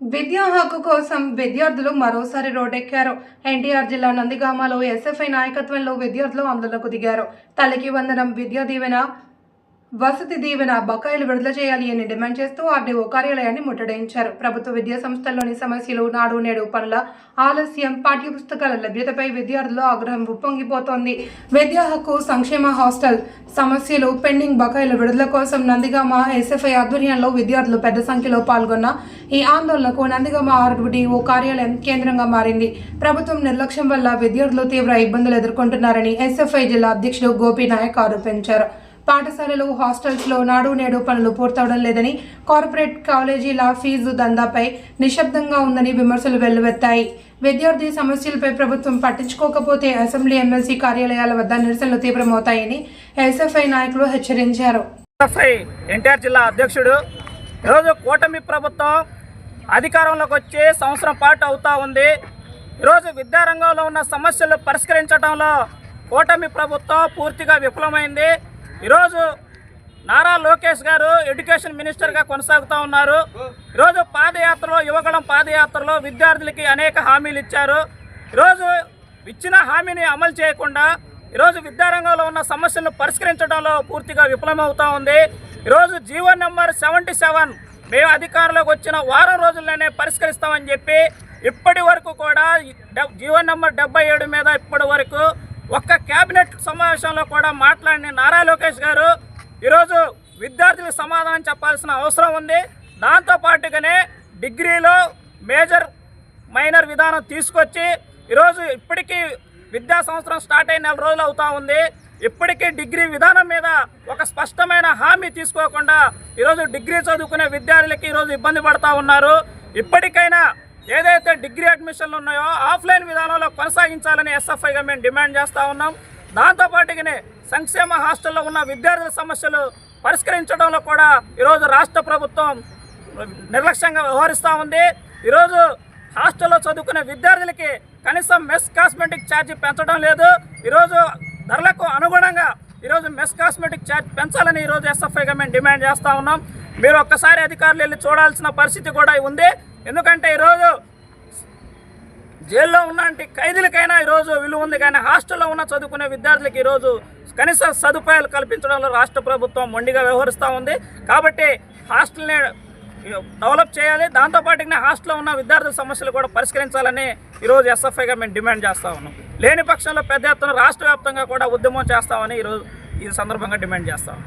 విద్యా హక్కు కోసం విద్యార్థులు మరోసారి రోడ్డెక్కారు. ఎన్టీఆర్ జిల్లా నందిగామలో ఎస్ఎఫ్ఐ నాయకత్వంలో విద్యార్థులు ఆందోళనకు దిగారు. తల్లికి వందనం విద్యా దీవెన వసతి దీవెన బకాయిలు విడుదల చేయాలి అని డిమాండ్ చేస్తూ ఆర్డీఓ కార్యాలయాన్ని ముట్టడించారు. ప్రభుత్వ విద్యా సంస్థల్లోని సమస్యలు నాడు నేడు పనుల ఆలస్యం పాఠ్యపుస్తకాల లభ్యతపై విద్యార్థుల ఆగ్రహం ఉప్పొంగిపోతోంది. విద్యా హక్కు సంక్షేమ హాస్టల్ సమస్యలు పెండింగ్ బకాయిల విడుదల కోసం నందిగామ ఎస్ఎఫ్ఐ ఆధ్వర్యంలో విద్యార్థులు పెద్ద సంఖ్యలో పాల్గొన్న ఈ ఆందోళనకు నందిగామ ఆర్డీఓ కార్యాలయం కేంద్రంగా మారింది. ప్రభుత్వం నిర్లక్ష్యం వల్ల విద్యార్థులు తీవ్ర ఇబ్బందులు ఎదుర్కొంటున్నారని ఎస్ఎఫ్ఐ జిల్లా అధ్యక్షుడు గోపీనాయక్ ఆరోపించారు. పాఠశాలలు హాస్టల్స్లో నాడు నేడు పనులు పూర్తవడం లేదని కార్పొరేట్ కాలేజీల ఫీజు దందాపై నిశ్శబ్దంగా ఉందని విమర్శలు వెల్లువెత్తాయి. విద్యార్థి సమస్యలపై ప్రభుత్వం పట్టించుకోకపోతే అసెంబ్లీ ఎమ్మెల్సీ కార్యాలయాల వద్ద నిరసనలు తీవ్రమవుతాయని ఎస్ఎఫ్ఐ నాయకులు హెచ్చరించారు. ఎన్టీఆర్ జిల్లా అధ్యక్షుడు ఈరోజు కూటమి ప్రభుత్వం అధికారంలోకి వచ్చి సంవత్సరం పాటు అవుతా ఉంది. ఈరోజు విద్యారంగంలో ఉన్న సమస్యలు పరిష్కరించడంలో కూటమి ప్రభుత్వం పూర్తిగా విఫలమైంది. ఈరోజు నారా లోకేష్ గారు ఎడ్యుకేషన్ మినిస్టర్గా కొనసాగుతూ ఉన్నారు. ఈరోజు పాదయాత్రలో యువగళం పాదయాత్రలో విద్యార్థులకి అనేక హామీలు ఇచ్చారు. ఈరోజు ఇచ్చిన హామీని అమలు చేయకుండా ఈరోజు విద్యారంగంలో ఉన్న సమస్యలను పరిష్కరించడంలో పూర్తిగా విఫలమవుతూ ఉంది. ఈరోజు జీవో నెంబర్ సెవెంటీ సెవెన్ మేము అధికారంలోకి వచ్చిన వారం రోజుల్లోనే పరిష్కరిస్తామని చెప్పి ఇప్పటి వరకు కూడా జీవో నెంబర్ డెబ్బై ఏడు మీద ఇప్పటి వరకు ఒక్క కేబినెట్ సమావేశంలో కూడా మాట్లాడిన నారా లోకేష్ గారు ఈరోజు విద్యార్థులకు సమాధానం చెప్పాల్సిన అవసరం ఉంది. దాంతోపాటుగానే డిగ్రీలో మేజర్ మైనర్ విధానం తీసుకొచ్చి ఈరోజు ఇప్పటికీ విద్యా సంవత్సరం స్టార్ట్ అయిన నెల రోజులు అవుతా ఉంది. ఇప్పటికీ డిగ్రీ విధానం మీద ఒక స్పష్టమైన హామీ తీసుకోకుండా ఈరోజు డిగ్రీ చదువుకునే విద్యార్థులకి ఈరోజు ఇబ్బంది పడతా ఉన్నారు. ఇప్పటికైనా ఏదైతే డిగ్రీ అడ్మిషన్లు ఉన్నాయో ఆఫ్లైన్ విధానంలో కొనసాగించాలని ఎస్ఎఫ్ఐగా మేము డిమాండ్ చేస్తూ ఉన్నాం. దాంతోపాటుగానే సంక్షేమ హాస్టల్లో ఉన్న విద్యార్థుల సమస్యలు పరిష్కరించడంలో కూడా ఈరోజు రాష్ట్ర ప్రభుత్వం నిర్లక్ష్యంగా వ్యవహరిస్తూ ఉంది. ఈరోజు హాస్టల్లో చదువుకునే విద్యార్థులకి కనీసం మెస్ కాస్మెటిక్ ఛార్జీ పెంచడం లేదు. ఈరోజు ధరలకు అనుగుణంగా ఈరోజు మెస్ కాస్మెటిక్ ఛార్జ్ పెంచాలని ఈరోజు ఎస్ఎఫ్ఐగా మేము డిమాండ్ చేస్తూ ఉన్నాం. మీరు ఒక్కసారి అధికారులు వెళ్ళి చూడాల్సిన పరిస్థితి కూడా ఉంది. ఎందుకంటే ఈరోజు జైల్లో ఉన్నంటి ఖైదీలకైనా ఈరోజు విలువ ఉంది. కానీ హాస్టల్లో ఉన్న చదువుకునే విద్యార్థులకి ఈరోజు కనీస సదుపాయాలు కల్పించడంలో రాష్ట్ర ప్రభుత్వం మొండిగా వ్యవహరిస్తూ ఉంది. కాబట్టి హాస్టల్ని డెవలప్ చేయాలి. దాంతోపాటు హాస్టల్లో ఉన్న విద్యార్థుల సమస్యలు కూడా పరిష్కరించాలని ఈరోజు ఎస్ఎఫ్ఐగా మేము డిమాండ్ చేస్తూ ఉన్నాం. లేని పక్షంలో పెద్ద ఎత్తున రాష్ట్ర వ్యాప్తంగా కూడా ఉద్యమం చేస్తామని ఈరోజు ఈ సందర్భంగా డిమాండ్ చేస్తాం